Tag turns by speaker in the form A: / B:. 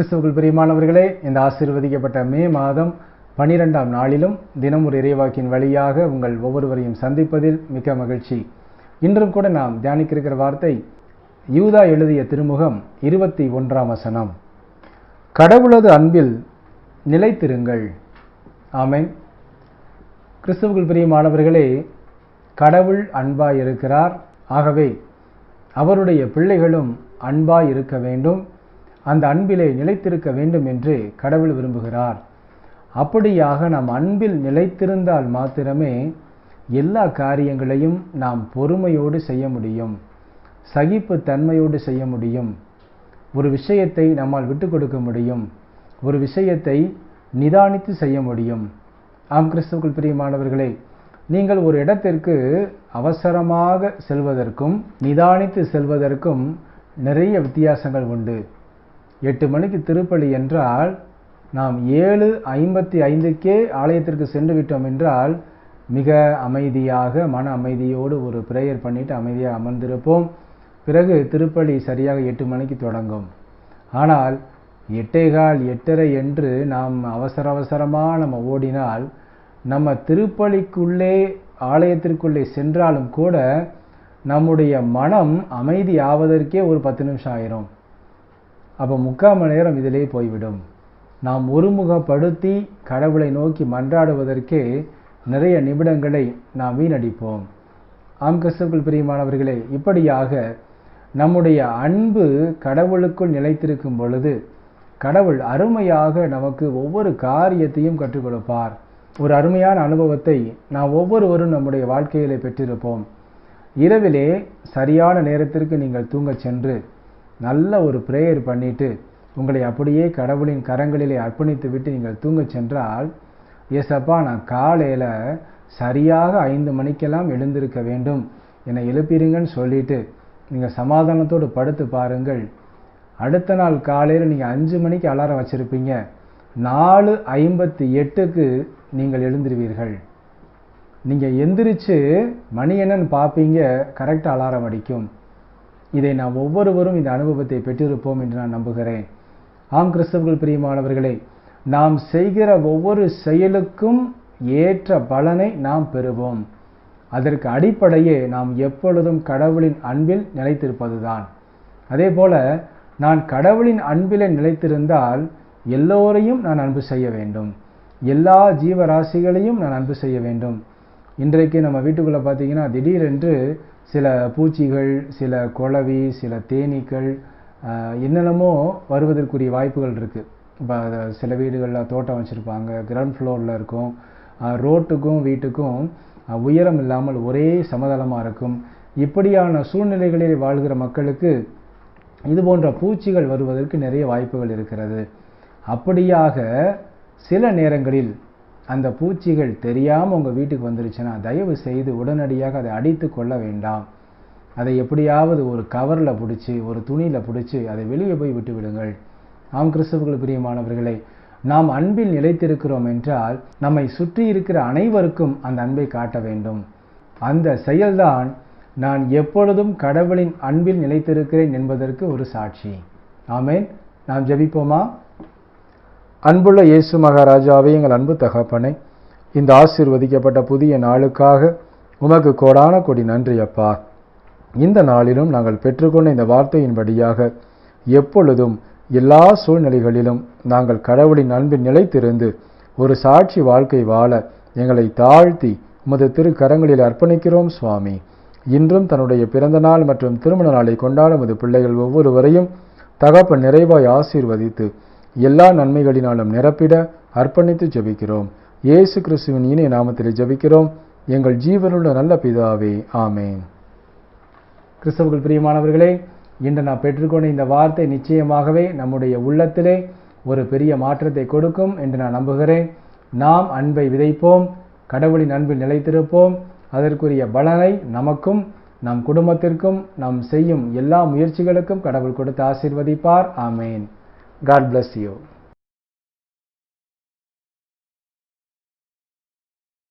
A: கிறிஸ்துவுக்குள் பிரியமானவர்களே இந்த ஆசீர்வதிக்கப்பட்ட மே மாதம் பனிரெண்டாம் நாளிலும் தினம் ஒரு இறைவாக்கின் வழியாக உங்கள் ஒவ்வொருவரையும் சந்திப்பதில் மிக்க மகிழ்ச்சி. இன்றும் கூட நாம் தியானிக்கிருக்கிற வார்த்தை யூதா எழுதிய திருமுகம் இருபத்தி ஒன்றாம் வசனம். கடவுளது அன்பில் நிலைத்திருங்கள். ஆமேன். கிறிஸ்துவுக்குள் பிரியமானவர்களே கடவுள் அன்பாய் இருக்கிறார் ஆகவே அவருடைய பிள்ளைகளும் அன்பாய் இருக்க வேண்டும். அந்த அன்பிலே நிலைத்திருக்க வேண்டும் என்று கடவுள் விரும்புகிறார். அப்படியாக நாம் அன்பில் நிலைத்திருந்தால் மாத்திரமே எல்லா காரியங்களையும் நாம் பொறுமையோடு செய்ய முடியும். சகிப்பு தன்மையோடு செய்ய முடியும். ஒரு விஷயத்தை நம்மால் விட்டு கொடுக்க முடியும். ஒரு விஷயத்தை நிதானித்து செய்ய முடியும். ஆம் கிறிஸ்துவுக்குள் பிரியமானவர்களே நீங்கள் ஒரு இடத்திற்கு அவசரமாக செல்வதற்கும் நிதானித்து செல்வதற்கும் நிறைய வித்தியாசங்கள் உண்டு. எட்டு மணிக்கு திருப்பலி என்றால் நாம் ஏழு ஐம்பத்தி ஐந்துக்கே ஆலயத்திற்கு சென்று விட்டோம் என்றால் மிக அமைதியாக மன அமைதியோடு ஒரு ப்ரேயர் பண்ணிட்டு அமைதியாக அமர்ந்திருப்போம். பிறகு திருப்பலி சரியாக எட்டு மணிக்கு தொடங்கும். ஆனால் எட்டேகால் எட்டரை என்று நாம் அவசர அவசரமாக நம்ம ஓடினால் நம்ம திருப்பலிக்குள்ளே ஆலயத்திற்குள்ளே சென்றாலும் கூட நம்முடைய மனம் அமைதி ஆவதற்கே ஒரு பத்து நிமிஷம் ஆயிரும். அப்போ முக்கால் மணி நேரம் இதிலே போய்விடும். நாம் ஒருமுகப்படுத்தி கடவுளை நோக்கி மன்றாடுவதற்கே நிறைய நிமிடங்களை நாம் வீணடிப்போம். ஆம் கிறிஸ்துக்குள் பிரியமானவர்களே இப்படியாக நம்முடைய அன்பு கடவுளுக்குள் நிலைத்திருக்கும் பொழுது கடவுள் அருமையாக நமக்கு ஒவ்வொரு காரியத்தையும் கற்றுக் கொடுப்பார். ஒரு அருமையான அனுபவத்தை நாம் ஒவ்வொருவரும் நம்முடைய வாழ்க்கையிலே பெற்றிருப்போம். இரவிலே சரியான நேரத்திற்கு நீங்கள் தூங்கச் சென்று நல்ல ஒரு ப்ரேயர் பண்ணிவிட்டு உங்களை அப்படியே கடவுளின் கரங்களிலே அர்ப்பணித்து விட்டு நீங்கள் தூங்கச் சென்றால் ஏசப்பா நான் காலையில் சரியாக ஐந்து மணிக்கெல்லாம் எழுந்திருக்க வேண்டும். என்னை எழுப்பிடுங்கன்னு சொல்லிட்டு நீங்கள் சமாதானத்தோடு படுத்து பாருங்கள். அடுத்த நாள் காலையில் நீங்கள் அஞ்சு மணிக்கு அலாரம் வச்சுருப்பீங்க. நாலு ஐம்பத்தி எட்டுக்கு நீங்கள் எழுந்திருவீர்கள். நீங்கள் எந்திரிச்சு மணி என்னன்னு பார்ப்பீங்க கரெக்டாக அலாரம் அடிக்கும். இதை நாம் ஒவ்வொருவரும் இந்த அனுபவத்தை பெற்றிருப்போம் என்று நான் நம்புகிறேன். ஆம் கிறிஸ்தவர்கள் பிரியமானவர்களே நாம் செய்கிற ஒவ்வொரு செயலுக்கும் ஏற்ற பலனை நாம் பெறுவோம். அதற்கு அடிப்படையே நாம் எப்பொழுதும் கடவுளின் அன்பில் நிலைத்திருப்பதுதான். அதே போல நான் கடவுளின் அன்பிலே நிலைத்திருந்தால் எல்லோரையும் நான் அன்பு செய்ய வேண்டும். எல்லா ஜீவராசிகளையும் நான் அன்பு செய்ய வேண்டும். இன்றைக்கு நம்ம வீட்டுக்குள்ளே பார்த்தீங்கன்னா திடீரென்று சில பூச்சிகள் சில குளவி சில தேனீக்கள் என்னென்னமோ வருவதற்குரிய வாய்ப்புகள் இருக்குது இப்போ சில வீடுகளில் தோட்டம் வச்சுருப்பாங்க கிரவுண்ட் ஃப்ளோரில் இருக்கும். ரோட்டுக்கும் வீட்டுக்கும் உயரம் இல்லாமல் ஒரே சமதளமாக இருக்கும். இப்படியான சூழ்நிலைகளில் வாழ்கிற மக்களுக்கு இது போன்ற பூச்சிகள் வருவதற்கு நிறைய வாய்ப்புகள் இருக்கிறது. அப்படியாக சில நேரங்களில் அந்த பூச்சிகள் தெரியாமல் உங்கள் வீட்டுக்கு வந்துருச்சுன்னா தயவு செய்து உடனடியாக அதை அடித்து கொள்ள வேண்டாம். அதை எப்படியாவது ஒரு கவரில் பிடிச்சி ஒரு துணியில் பிடிச்சி அதை வெளியே போய் விட்டு விடுங்கள். ஆம் கிறிஸ்தவர்கள் பிரியமானவர்களே நாம் அன்பில் நிலைத்திருக்கிறோம் என்றால் நம்மை சுற்றி இருக்கிற அனைவருக்கும் அந்த அன்பை காட்ட வேண்டும். அந்த செயல்தான் நான் எப்பொழுதும் கடவுளின் அன்பில் நிலைத்திருக்கிறேன் என்பதற்கு ஒரு சாட்சி. ஆமேன். நாம் ஜபிப்போமா? அன்புள்ள இயேசு மகாராஜாவே எங்கள் அன்பு தகப்பனை இந்த ஆசீர்வதிக்கப்பட்ட புதிய நாளுக்காக உமக்கு கோடான கொடி நன்றி அப்பா. இந்த நாளிலும் நாங்கள் பெற்றுக்கொண்ட இந்த வார்த்தையின்படியாக எப்பொழுதும் எல்லா சூழ்நிலைகளிலும் நாங்கள் கடவுளின் அன்பில் நிலைத்திருந்து ஒரு சாட்சி வாழ்க்கை வாழ எங்களை தாழ்த்தி உமது திருக்கரங்களில் அர்ப்பணிக்கிறோம் சுவாமி. இன்றும் தன்னுடைய பிறந்த நாள் மற்றும் திருமண நாளை கொண்டாடும் பிள்ளைகள் ஒவ்வொருவரையும் தகப்ப நிறைவாய் ஆசீர்வதித்து எல்லா நன்மைகளினாலும் நிரப்பிட அர்ப்பணித்து ஜபிக்கிறோம். இயேசு கிறிஸ்துவின் இனிய நாமத்தில் ஜபிக்கிறோம். எங்கள் ஜீவனுள்ள நல்ல பிதாவே ஆமேன். கிறிஸ்தவர்கள் பிரியமானவர்களே இன்று நான் பெற்றுக்கொண்ட இந்த வார்த்தை நிச்சயமாகவே நம்முடைய உள்ளத்திலே ஒரு பெரிய மாற்றத்தை கொடுக்கும் என்று நான் நம்புகிறேன். நாம் அன்பை விதைப்போம் கடவுளின் அன்பில் நிலைத்திருப்போம். அதற்குரிய பலனை நமக்கும் நம் குடும்பத்திற்கும் நாம் செய்யும் எல்லா முயற்சிகளுக்கும் கடவுள் கொடுத்து ஆசீர்வதிப்பார். ஆமேன். God bless you.